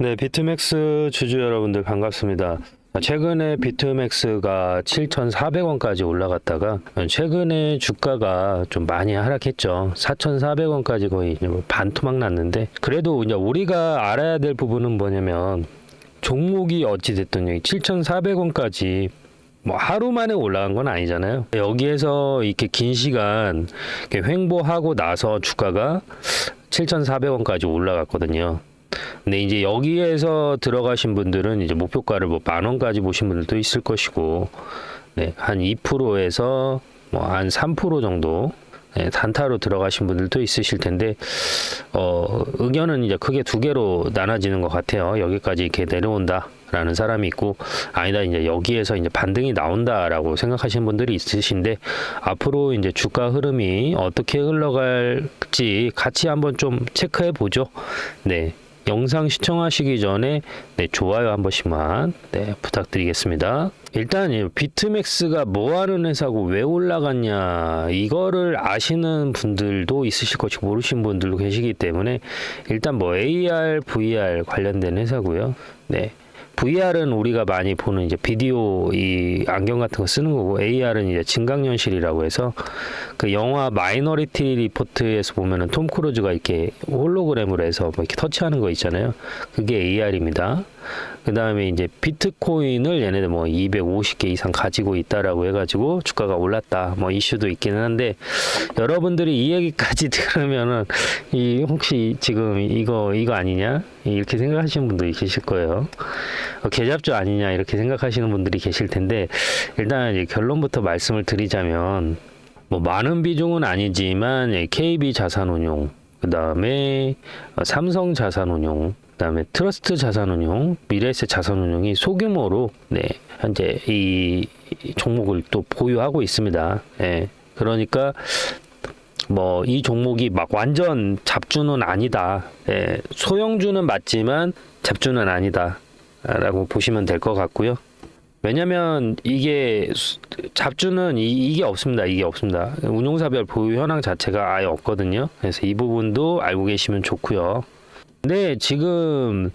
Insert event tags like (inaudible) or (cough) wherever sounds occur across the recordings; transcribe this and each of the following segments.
네, 비트맥스 주주 여러분들 반갑습니다. 최근에 비트맥스가 7,400원까지 올라갔다가 최근에 주가가 좀 많이 하락했죠. 4,400원까지 거의 뭐 반토막 났는데 그래도 이제 우리가 알아야 될 부분은 뭐냐면 종목이 어찌 됐든 여기 7,400원까지 뭐 하루 만에 올라간 건 아니잖아요. 여기에서 이렇게 긴 시간 횡보하고 나서 주가가 7,400원까지 올라갔거든요. 근데 이제 여기에서 들어가신 분들은 이제 목표가를 뭐 만 원까지 보신 분들도 있을 것이고, 네, 한 2%에서 뭐 한 3% 정도 네, 단타로 들어가신 분들도 있으실 텐데, 어, 의견은 이제 크게 두 개로 나눠지는 것 같아요. 여기까지 이렇게 내려온다라는 사람이 있고, 아니다, 이제 여기에서 이제 반등이 나온다라고 생각하시는 분들이 있으신데, 앞으로 이제 주가 흐름이 어떻게 흘러갈지 같이 한번 좀 체크해 보죠. 네. 영상 시청하시기 전에 네, 좋아요 한 번씩만 네, 부탁드리겠습니다. 일단 이 비트맥스가 뭐 하는 회사고 왜 올라갔냐 이거를 아시는 분들도 있으실 것이고 모르시는 분들도 계시기 때문에 일단 뭐 AR, VR 관련된 회사고요. 네. VR은 우리가 많이 보는 이제 비디오 이 안경 같은 거 쓰는 거고 AR은 이제 증강현실이라고 해서 그 영화 마이너리티 리포트에서 보면은 톰 크루즈가 이렇게 홀로그램으로 해서 뭐 이렇게 터치하는 거 있잖아요. 그게 AR입니다. 그 다음에 이제 비트코인을 얘네들 뭐 250개 이상 가지고 있다라고 해가지고 주가가 올랐다 뭐 이슈도 있기는 한데 여러분들이 이 얘기까지 (laughs) 들으면은 이 혹시 지금 이거 이거 아니냐 이렇게 생각하시는 분들이 계실 거예요. 어, 계잡주 아니냐 이렇게 생각하시는 분들이 계실 텐데 일단 이제 결론부터 말씀을 드리자면 뭐 많은 비중은 아니지만 예, KB 자산운용 그 다음에 삼성 자산운용 그다음에 트러스트 자산운용, 미래에셋 자산운용이 소규모로 네 현재 이 종목을 또 보유하고 있습니다. 예, 그러니까 뭐 이 종목이 막 완전 잡주는 아니다. 예, 소형주는 맞지만 잡주는 아니다.라고 보시면 될 것 같고요. 왜냐면 이게 수- 잡주는 이, 이게 없습니다. 이게 없습니다. 운용사별 보유 현황 자체가 아예 없거든요. 그래서 이 부분도 알고 계시면 좋고요. 근데 지금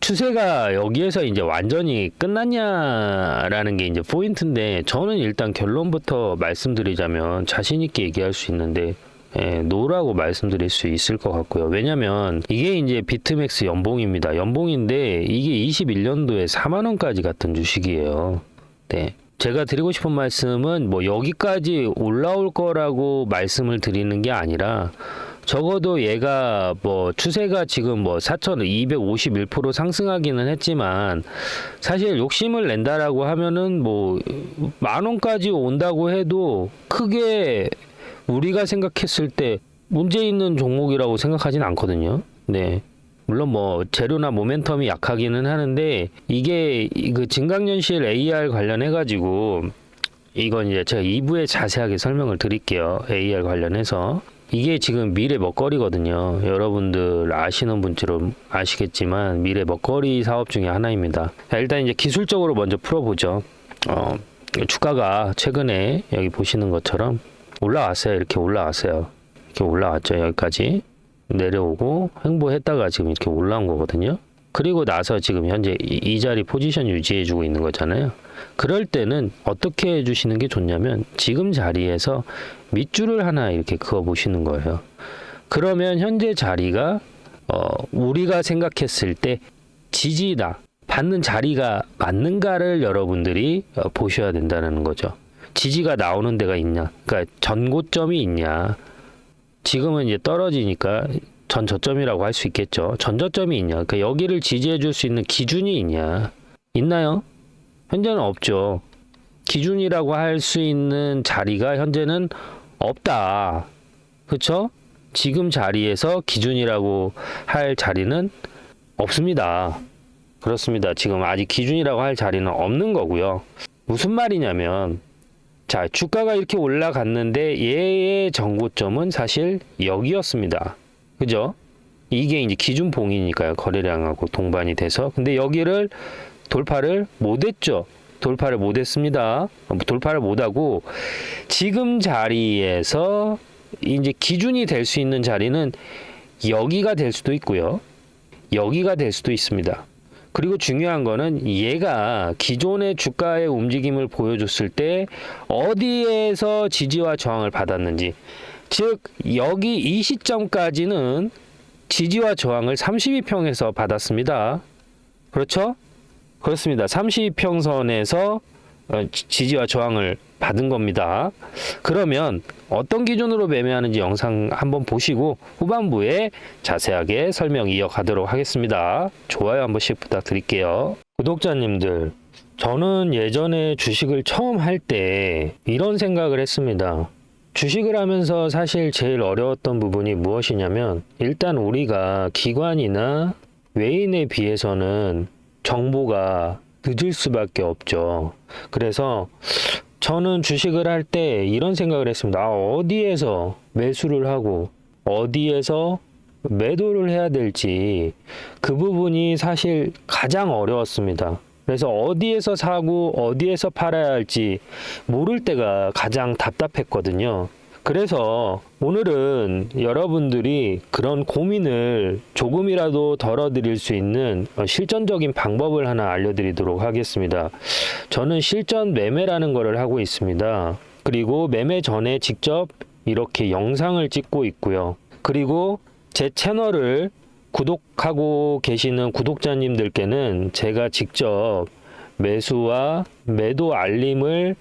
추세가 여기에서 이제 완전히 끝났냐라는 게 이제 포인트인데 저는 일단 결론부터 말씀드리자면 자신 있게 얘기할 수 있는데 예, 노라고 말씀드릴 수 있을 것 같고요. 왜냐면 이게 이제 비트맥스 연봉입니다. 연봉인데 이게 21년도에 4만 원까지 갔던 주식이에요. 네. 제가 드리고 싶은 말씀은 뭐 여기까지 올라올 거라고 말씀을 드리는 게 아니라 적어도 얘가 뭐 추세가 지금 뭐 4,251% 상승하기는 했지만 사실 욕심을 낸다라고 하면은 뭐 만 원까지 온다고 해도 크게 우리가 생각했을 때 문제 있는 종목이라고 생각하진 않거든요. 네. 물론 뭐 재료나 모멘텀이 약하기는 하는데 이게 이그 증강현실 AR 관련해 가지고 이건 이제 제가 2부에 자세하게 설명을 드릴게요. AR 관련해서 이게 지금 미래 먹거리거든요. 여러분들 아시는 분처럼 아시겠지만 미래 먹거리 사업 중에 하나입니다. 자, 일단 이제 기술적으로 먼저 풀어보죠. 어, 주가가 최근에 여기 보시는 것처럼 올라왔어요. 이렇게 올라왔어요. 이렇게 올라왔죠. 여기까지 내려오고 횡보했다가 지금 이렇게 올라온 거거든요. 그리고 나서 지금 현재 이, 이 자리 포지션 유지해주고 있는 거잖아요. 그럴 때는 어떻게 해주시는 게 좋냐면 지금 자리에서 밑줄을 하나 이렇게 그어 보시는 거예요. 그러면 현재 자리가 어, 우리가 생각했을 때 지지다 받는 자리가 맞는가를 여러분들이 어, 보셔야 된다는 거죠. 지지가 나오는 데가 있냐, 그러니까 전고점이 있냐. 지금은 이제 떨어지니까 전 저점이라고 할 수 있겠죠. 전 저점이 있냐, 그러니까 여기를 지지해 줄 수 있는 기준이 있냐, 있나요? 현재는 없죠. 기준이라고 할 수 있는 자리가 현재는 없다. 그렇죠? 지금 자리에서 기준이라고 할 자리는 없습니다. 그렇습니다. 지금 아직 기준이라고 할 자리는 없는 거고요. 무슨 말이냐면 자, 주가가 이렇게 올라갔는데 얘의 정고점은 사실 여기였습니다. 그죠? 이게 이제 기준 봉이니까요. 거래량하고 동반이 돼서. 근데 여기를 돌파를 못했죠. 돌파를 못했습니다. 돌파를 못하고 지금 자리에서 이제 기준이 될 수 있는 자리는 여기가 될 수도 있고요. 여기가 될 수도 있습니다. 그리고 중요한 거는 얘가 기존의 주가의 움직임을 보여줬을 때 어디에서 지지와 저항을 받았는지 즉 여기 이 시점까지는 지지와 저항을 32평에서 받았습니다. 그렇죠? 그렇습니다. 32평선에서 어, 지- 지지와 저항을 받은 겁니다. 그러면 어떤 기준으로 매매하는지 영상 한번 보시고 후반부에 자세하게 설명 이어가도록 하겠습니다. 좋아요 한 번씩 부탁드릴게요. 구독자님들, 저는 예전에 주식을 처음 할 때 이런 생각을 했습니다. 주식을 하면서 사실 제일 어려웠던 부분이 무엇이냐면 일단 우리가 기관이나 외인에 비해서는 정보가 늦을 수밖에 없죠. 그래서 저는 주식을 할 때 이런 생각을 했습니다. 아, 어디에서 매수를 하고 어디에서 매도를 해야 될지 그 부분이 사실 가장 어려웠습니다. 그래서 어디에서 사고 어디에서 팔아야 할지 모를 때가 가장 답답했거든요. 그래서 오늘은 여러분들이 그런 고민을 조금이라도 덜어드릴 수 있는 어, 실전적인 방법을 하나 알려드리도록 하겠습니다. 저는 실전 매매라는 것을 하고 있습니다. 그리고 매매 전에 직접 이렇게 영상을 찍고 있고요. 그리고 제 채널을 구독하고 계시는 구독자님들께는 제가 직접 매수와 매도 알림을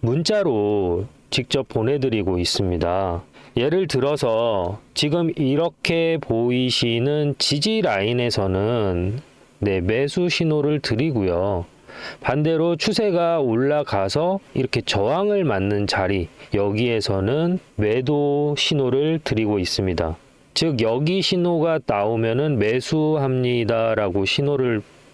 문자로 직접 보내드리고 있습니다. 예를 들어서 지금 이렇게 보이시는 지지 라인에서는 네, 매수 신호를 드리고요. 반대로 추세가 올라가서 이렇게 저항을 맞는 자리 여기에서는 매도 신호를 드리고 있습니다. 즉 여기 신호가 나오면은 매수합니다라고 신호를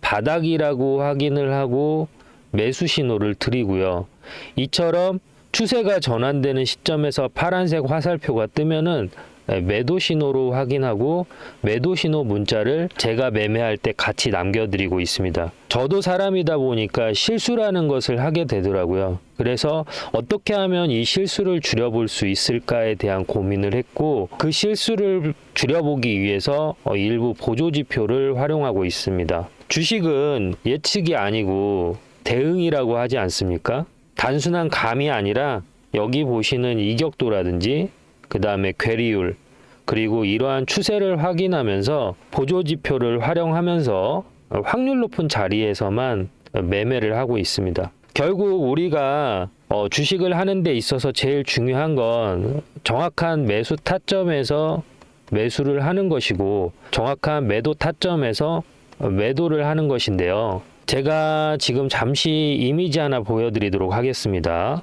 바닥이라고 확인을 하고 매수 신호를 드리고요. 이처럼 추세가 전환되는 시점에서 파란색 화살표가 뜨면은 매도 신호로 확인하고 매도 신호 문자를 제가 매매할 때 같이 남겨드리고 있습니다. 저도 사람이다 보니까 실수라는 것을 하게 되더라고요. 그래서 어떻게 하면 이 실수를 줄여볼 수 있을까에 대한 고민을 했고 그 실수를 줄여보기 위해서 어, 일부 보조 지표를 활용하고 있습니다. 주식은 예측이 아니고 대응이라고 하지 않습니까? 단순한 감이 아니라 여기 보시는 이격도라든지 그 다음에 괴리율 그리고 이러한 추세를 확인하면서 보조 지표를 활용하면서 확률 높은 자리에서만 매매를 하고 있습니다. 결국 우리가 어, 주식을 하는 데 있어서 제일 중요한 건 정확한 매수 타점에서 매수를 하는 것이고 정확한 매도 타점에서 매도를 하는 것인데요. 제가 지금 잠시 이미지 하나 보여드리도록 하겠습니다.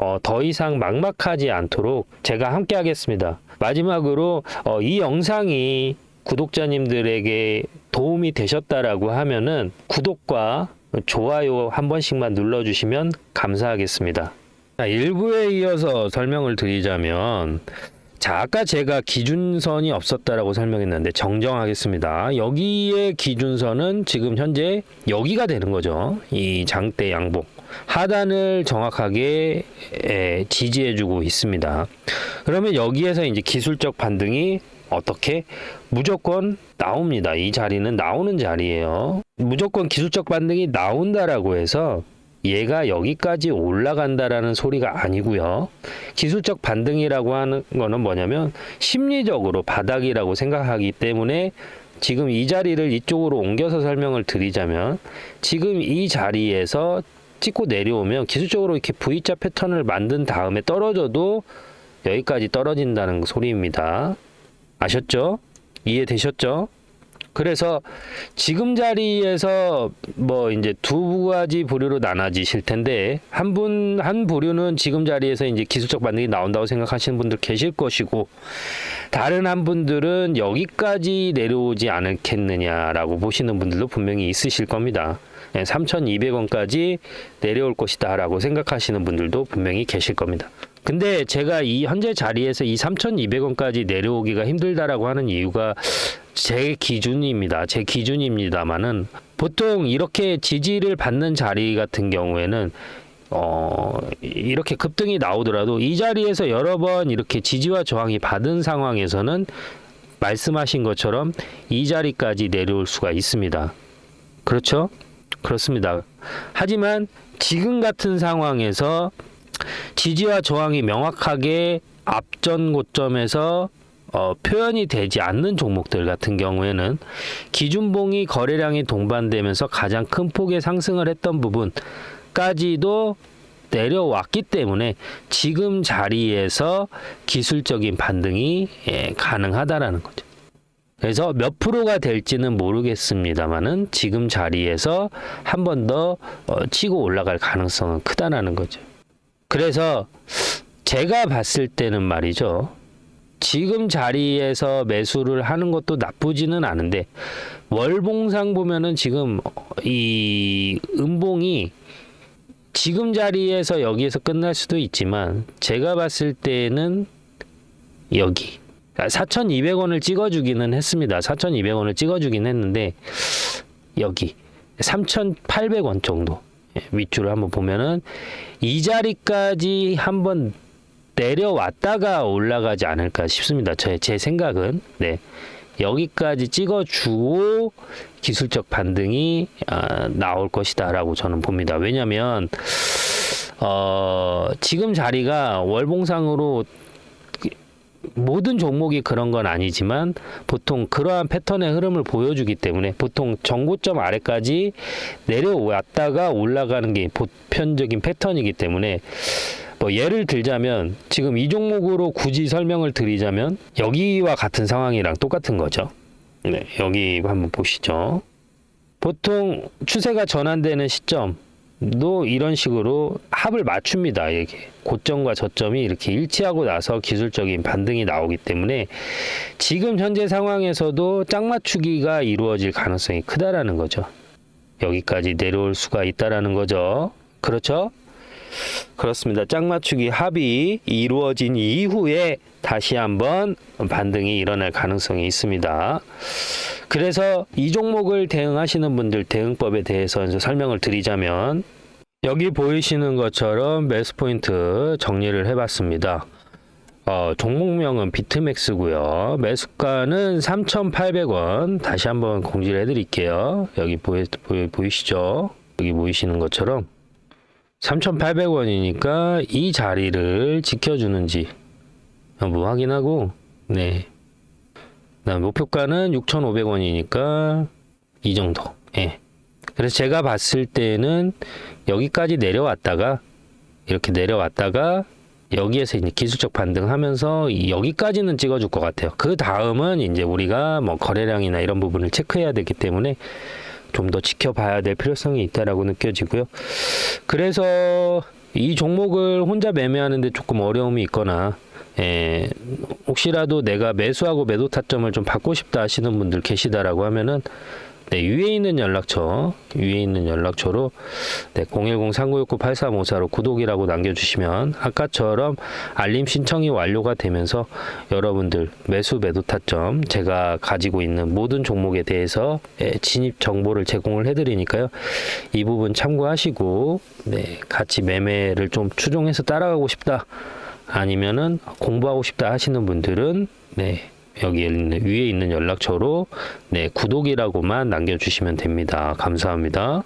어, 더 이상 막막하지 않도록 제가 함께 하겠습니다. 마지막으로 어, 이 영상이 구독자님들에게 도움이 되셨다라고 하면은 구독과 좋아요 한 번씩만 눌러주시면 감사하겠습니다. 자, 1부에 이어서 설명을 드리자면 자, 아까 제가 기준선이 없었다라고 설명했는데 정정하겠습니다. 여기에 기준선은 지금 현재 여기가 되는 거죠. 이 장대 양복. 하단을 정확하게 에, 지지해주고 있습니다. 그러면 여기에서 이제 기술적 반등이 어떻게 무조건 나옵니다. 이 자리는 나오는 자리예요. 무조건 기술적 반등이 나온다라고 해서 얘가 여기까지 올라간다라는 소리가 아니고요. 기술적 반등이라고 하는 거는 뭐냐면 심리적으로 바닥이라고 생각하기 때문에 지금 이 자리를 이쪽으로 옮겨서 설명을 드리자면 지금 이 자리에서 찍고 내려오면 기술적으로 이렇게 V자 패턴을 만든 다음에 떨어져도 여기까지 떨어진다는 소리입니다. 아셨죠? 이해되셨죠? 그래서 지금 자리에서 뭐 이제 두 가지 부류로 나눠지실 텐데 한 분한 부류는 지금 자리에서 이제 기술적 반등이 나온다고 생각하시는 분들 계실 것이고 다른 한 분들은 여기까지 내려오지 않겠느냐라고 보시는 분들도 분명히 있으실 겁니다. 3,200원까지 내려올 것이다라고 생각하시는 분들도 분명히 계실 겁니다. 근데 제가 이 현재 자리에서 이 3,200원까지 내려오기가 힘들다라고 하는 이유가 제 기준입니다. 제 기준입니다만은 보통 이렇게 지지를 받는 자리 같은 경우에는 어, 이렇게 급등이 나오더라도 이 자리에서 여러 번 이렇게 지지와 저항이 받은 상황에서는 말씀하신 것처럼 이 자리까지 내려올 수가 있습니다. 그렇죠? 그렇습니다. 하지만 지금 같은 상황에서 지지와 저항이 명확하게 앞전 고점에서 어, 표현이 되지 않는 종목들 같은 경우에는 기준봉이 거래량이 동반되면서 가장 큰 폭의 상승을 했던 부분까지도 내려왔기 때문에 지금 자리에서 기술적인 반등이 예, 가능하다라는 거죠. 그래서 몇 프로가 될지는 모르겠습니다만은 지금 자리에서 한 번더 어, 치고 올라갈 가능성은 크다라는 거죠. 그래서 제가 봤을 때는 말이죠. 지금 자리에서 매수를 하는 것도 나쁘지는 않은데 월봉상 보면은 지금 이 음봉이 지금 자리에서 여기에서 끝날 수도 있지만 제가 봤을 때는 여기 4,200원을 찍어주기는 했습니다. 4,200원을 찍어주긴 했는데 여기 3,800원 정도 예, 밑줄을 한번 보면은 이 자리까지 한번 내려왔다가 올라가지 않을까 싶습니다. 제, 제 생각은 네 여기까지 찍어주고 기술적 반등이 아, 나올 것이다라고 저는 봅니다. 왜냐하면 어, 지금 자리가 월봉상으로 모든 종목이 그런 건 아니지만 보통 그러한 패턴의 흐름을 보여주기 때문에 보통 정고점 아래까지 내려왔다가 올라가는 게 보편적인 패턴이기 때문에 뭐 예를 들자면 지금 이 종목으로 굳이 설명을 드리자면 여기와 같은 상황이랑 똑같은 거죠. 네, 여기 한번 보시죠. 보통 추세가 전환되는 시점 도 이런 식으로 합을 맞춥니다. 이게 고점과 저점이 이렇게 일치하고 나서 기술적인 반등이 나오기 때문에 지금 현재 상황에서도 짝 맞추기가 이루어질 가능성이 크다라는 거죠. 여기까지 내려올 수가 있다라는 거죠. 그렇죠? 그렇습니다. 짝 맞추기 합이 이루어진 이후에 다시 한번 반등이 일어날 가능성이 있습니다. 그래서 이 종목을 대응하시는 분들 대응법에 대해서 이제 설명을 드리자면 여기 보이시는 것처럼 매수 포인트 정리를 해봤습니다. 어, 종목명은 비트맥스고요. 매수가는 3,800원. 다시 한번 공지를 해드릴게요. 여기 보이, 보이, 보이시죠? 여기 보이시는 것처럼 3,800원이니까 이 자리를 지켜주는지 한번 확인하고 네. 그다음 목표가는 6,500원이니까 이 정도. 예. 그래서 제가 봤을 때는 여기까지 내려왔다가 이렇게 내려왔다가 여기에서 이제 기술적 반등하면서 이- 여기까지는 찍어줄 것 같아요. 그 다음은 이제 우리가 뭐 거래량이나 이런 부분을 체크해야 되기 때문에 좀 더 지켜봐야 될 필요성이 있다라고 느껴지고요. 그래서 이 종목을 혼자 매매하는데 조금 어려움이 있거나 예, 혹시라도 내가 매수하고 매도 타점을 좀 받고 싶다 하시는 분들 계시다라고 하면은 네, 위에 있는 연락처, 위에 있는 연락처로 네, 010-3969-8354로 구독이라고 남겨주시면 아까처럼 알림 신청이 완료가 되면서 여러분들 매수 매도 타점 제가 가지고 있는 모든 종목에 대해서 예, 진입 정보를 제공을 해드리니까요. 이 부분 참고하시고 네, 같이 매매를 좀 추종해서 따라가고 싶다. 아니면은 공부하고 싶다 하시는 분들은 네. 여기 있는, 위에 있는 연락처로 네, 구독이라고만 남겨주시면 됩니다. 감사합니다.